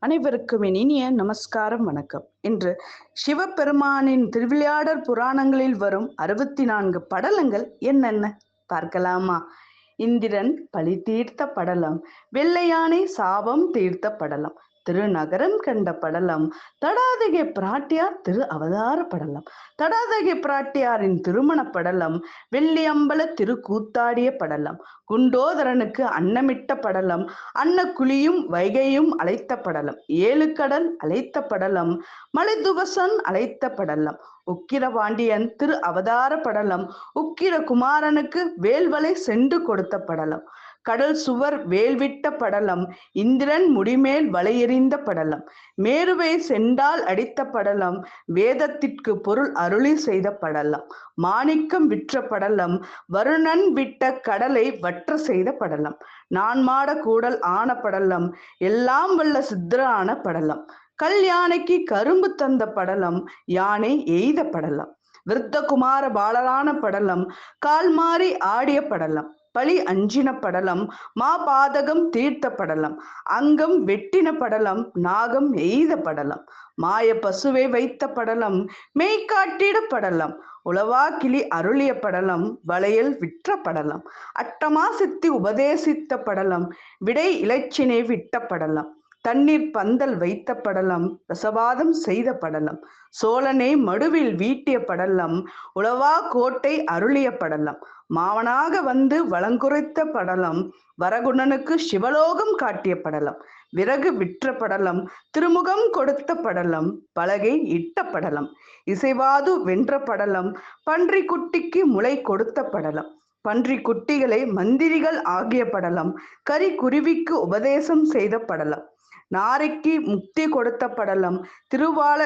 அனைவருக்கும் என் இனிய நமஸ்காரம் வணக்கம். இன்று சிவபெருமானின் திருவிளையாடற் புராணங்களில் வரும் அறுபத்தி நான்கு படலங்கள் என்னென்ன? பார்க்கலாமா? இந்திரன் பழி தீர்த்த படலம் வெள்ளையானை சாபம் தீர்த்த படலம் திருநகரம் கண்ட படலம். தடாதகை பிராட்டியார் திரு அவதார படலம். தடாதகை பிராட்டியாரின் திருமண படலம். வெள்ளியம்பல திரு கூத்தாடிய படலம். குண்டோதரனுக்கு அன்னமிட்ட படலம். அன்னக்குழியும் வைகையும் அழைத்த படலம். ஏழு கடல் அழைத்த படலம். மலைதுவசன் அழைத்த படலம். உக்கிரபாண்டியன் திரு அவதார படலம். உக்கிர குமாரனுக்கு வேல்வலை சென்று கொடுத்த படலம். கடல் சுவர் வேல்விட்ட படலம் இந்திரன் முடிமேல் வலையெறிந்த படலம். மேருவை சென்றால் அடித்த படலம் வேதத்திற்கு பொருள் அருளி செய்த படலம். மாணிக்கம் விற்ற படலம் வருணன் விட்ட கடலை வற்ற செய்த படலம். நான் மாட கூடல் ஆன படலம் எல்லாம் வல்ல சித்திரான படலம். கல் யானைக்கு கரும்பு தந்த படலம் யானை எய்த படலம். விருத்தகுமார பாலரான படலம் கால் மாறி ஆடிய படலம். பழி அஞ்சின படலம் மா பாதகம் தீர்த்த படலம் அங்கம் வெட்டின படலம் நாகம் எய்த படலம் மாய பசுவை வைத்த படலம் மெய்காட்டிட படலம் உளவா கிளி அருளிய படலம் வளையல் விற்ற படலம் அட்டமா சித்தி உபதேசித்த படலம் விடை இலச்சினை விட்ட படலம். தண்ணீர் பந்தல் வைத்த படலம் ரசவாதம் செய்த படலம் சோழனை மடுவில் வீட்டிய படலம் உளவா கோட்டை அருளிய படலம் மாவனாக வந்து வளங்குறைத்த படலம் வரகுணனுக்கு சிவலோகம் காட்டிய படலம் விறகு விற்ற படலம் திருமுகம் கொடுத்த படலம் பலகை இட்ட படலம் இசைவாது வென்ற படலம் பன்றி குட்டிக்கு முளை கொடுத்த படலம் பன்றி குட்டிகளை மந்திரிகள் ஆகிய படலம் கரிக்குருவிக்கு உபதேசம் செய்த படலம். நாரைக்கு முக்தி கொடுத்த படலம் திருவால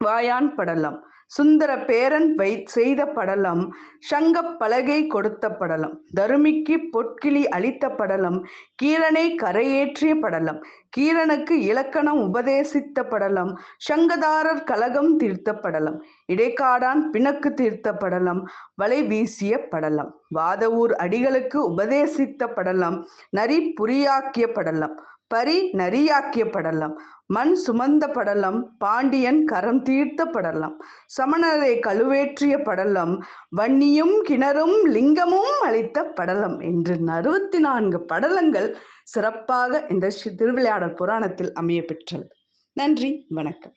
வாயான் படலம் சுந்தர பேரன் வை செய்த படலம் சங்க பலகை கொடுத்த படலம் தருமிக்கு பொற்கிளி அளித்த படலம் கீரனை கரையேற்றிய படலம் கீரனுக்கு இலக்கணம் உபதேசித்த படலம் சங்கதாரர் கலகம் தீர்த்த படலம் இடைக்காடான் பிணக்கு தீர்த்த படலம் வலை வீசிய படலம் வாதவூர் அடிகளுக்கு உபதேசித்த படலம் நரி புரியாக்கிய படலம் பரி நரியாக்கிய படலம் மண் சுமந்த படலம் பாண்டியன் கரம் தீர்த்த படலம் சமணரை கழுவேற்றிய படலம் வன்னியும் கிணறும் லிங்கமும் அளித்த படலம் என்று அறுபத்தி நான்கு படலங்கள் சிறப்பாக இந்த திருவிளையாடல் புராணத்தில் அமைய பெற்றது. நன்றி. வணக்கம்.